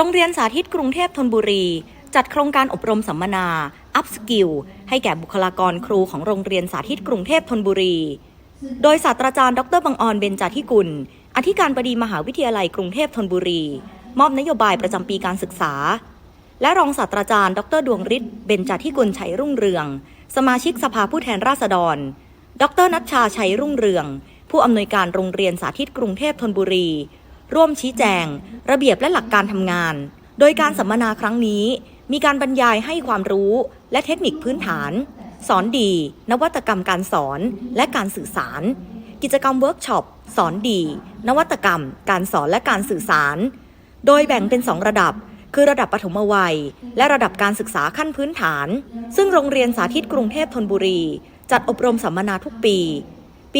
โรงเรียนสาธิตกรุงเทพธนบุรี จัดโครงการอบรมสัมมนา อัพสกิล ให้แก่บุคลากรครูของโรงเรียนสาธิตกรุงเทพธนบุรี โดยศาสตราจารย์ ดรบังออนเบญจาธิกุล อธิการบดีมหาวิทยาลัยกรุงเทพธนบุรี มอบนโยบายประจำปีการศึกษา และรองศาสตราจารย์ ดรดวงฤทธิ์ เบญจาธิกุลชัยรุ่งเรือง สมาชิกสภาผู้แทนราษฎร ดรนัชชาชัยรุ่งเรือง ผู้อำนวยการโรงเรียนสาธิตกรุงเทพธนบุรี ร่วมชี้แจง ระเบียบและหลักการทำงาน โดยการสัมมนาครั้งนี้ มีการบรรยายให้ความรู้และเทคนิคพื้นฐาน สอนดี นวัตกรรมการสอนและการสื่อสาร กิจกรรมเวิร์กช็อป สอนดี นวัตกรรม การสอนและการสื่อสาร โดยแบ่งเป็น 2 ระดับ คือระดับปฐมวัย และระดับการศึกษาขั้นพื้นฐาน ซึ่งโรงเรียนสาธิตกรุงเทพธนบุรี จัดอบรมสัมมนาทุกปี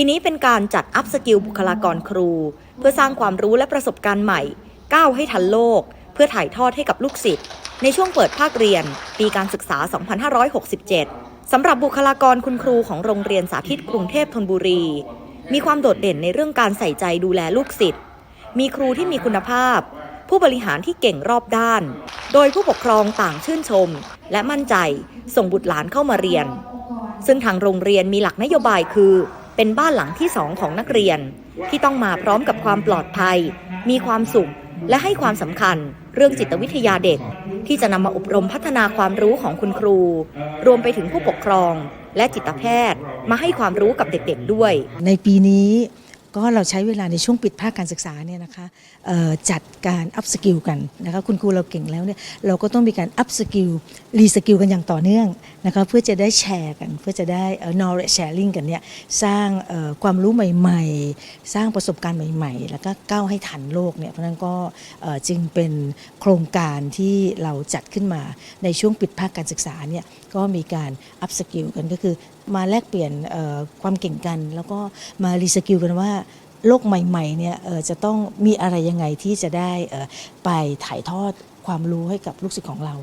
ปีนี้เป็นการจัดอัพสกิลบุคลากรครู เพื่อสร้างความรู้และประสบการณ์ใหม่ ก้าวให้ทันโลก เพื่อถ่ายทอดให้กับลูกศิษย์ในช่วงเปิดภาคเรียน ปีการศึกษา 2567 สำหรับบุคลากรคุณครูของโรงเรียนสาธิตกรุงเทพธนบุรี มีความโดดเด่นในเรื่องการใส่ใจดูแลลูกศิษย์มีครูที่มีคุณภาพ ผู้บริหารที่เก่งรอบด้าน โดยผู้ปกครองต่างชื่นชม และมั่นใจส่งบุตรหลานเข้ามาเรียน ซึ่งทางโรงเรียนมีหลักนโยบายคือ เป็นบ้านหลังที่สองของนักเรียน ที่ต้องมาพร้อมกับความปลอดภัย มีความสุข และให้ความสำคัญ เรื่องจิตวิทยาเด็ก ที่จะนำมาอบรมพัฒนาความรู้ของคุณครู รวมไปถึงผู้ปกครอง และจิตแพทย์ มาให้ความรู้กับเด็กๆด้วย ในปีนี้ ก็เราใช้เวลาในช่วงปิดภาคการศึกษาเนี่ยนะคะจัดการอัพสกิลกันนะคะคุณครูเราเก่งแล้วเนี่ยเราก็ต้องมีการอัพสกิลรีสกิลกันอย่างต่อเนื่องนะคะเพื่อจะได้แชร์กัน เพื่อจะได้เอ่อ knowledge sharing กันเนี่ยสร้างความรู้ใหม่ ๆ สร้างประสบการณ์ใหม่ ๆ แล้วก็ก้าวให้ทันโลกเนี่ยเพราะนั้นก็จึงเป็นโครงการที่เราจัดขึ้นมาในช่วงปิดภาคการศึกษาเนี่ยก็มีการอัพสกิลกันก็คือ มาแลกเปลี่ยนความเก่งกัน แล้วก็มารีสกิลกันว่าโลกใหม่ๆเนี่ยจะต้องมีอะไรยังไงที่จะได้ไปถ่ายทอดความรู้ให้กับลูกศิษย์ของเรา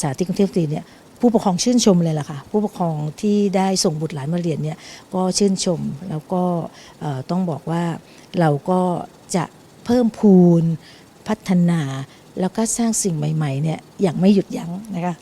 สาธิตกรุงเทพตรีเนี่ยผู้ปกครองชื่นชมเลยล่ะค่ะ ผู้ปกครองที่ได้ส่งบุตรหลานมาเรียนเนี่ยก็ชื่นชมแล้วก็ต้องบอกว่าเราก็จะเพิ่มพูนพัฒนา แล้วก็สร้างสิ่งใหม่ๆเนี่ยอย่างไม่หยุดยั้งนะคะ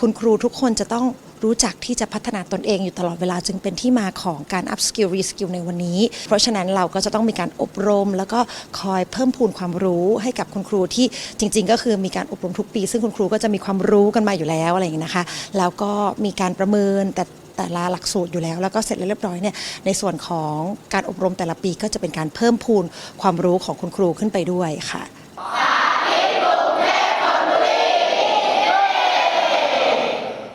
คุณครูทุกคนจะต้อง รู้จักที่จะพัฒนาตนเองอยู่ตลอดเวลาจึงเป็นที่มาของการ up skill re skill ในวันนี้ เพราะฉะนั้นเราก็จะต้องมีการอบรม แล้วก็คอยเพิ่มพูนความรู้ให้กับคุณครูที่จริง ๆ ก็คือมีการอบรมทุกปี ซึ่งคุณครูก็จะมีความรู้กันมาอยู่แล้วอะไรอย่างนี้นะคะ แล้วก็มีการประเมินแต่แต่ละหลักสูตรอยู่แล้ว แล้วก็เสร็จแล้วเรียบร้อยเนี่ยในส่วนของการอบรมแต่ละปีก็จะเป็นการเพิ่มพูนความรู้ของคุณครูขึ้นไปด้วยค่ะ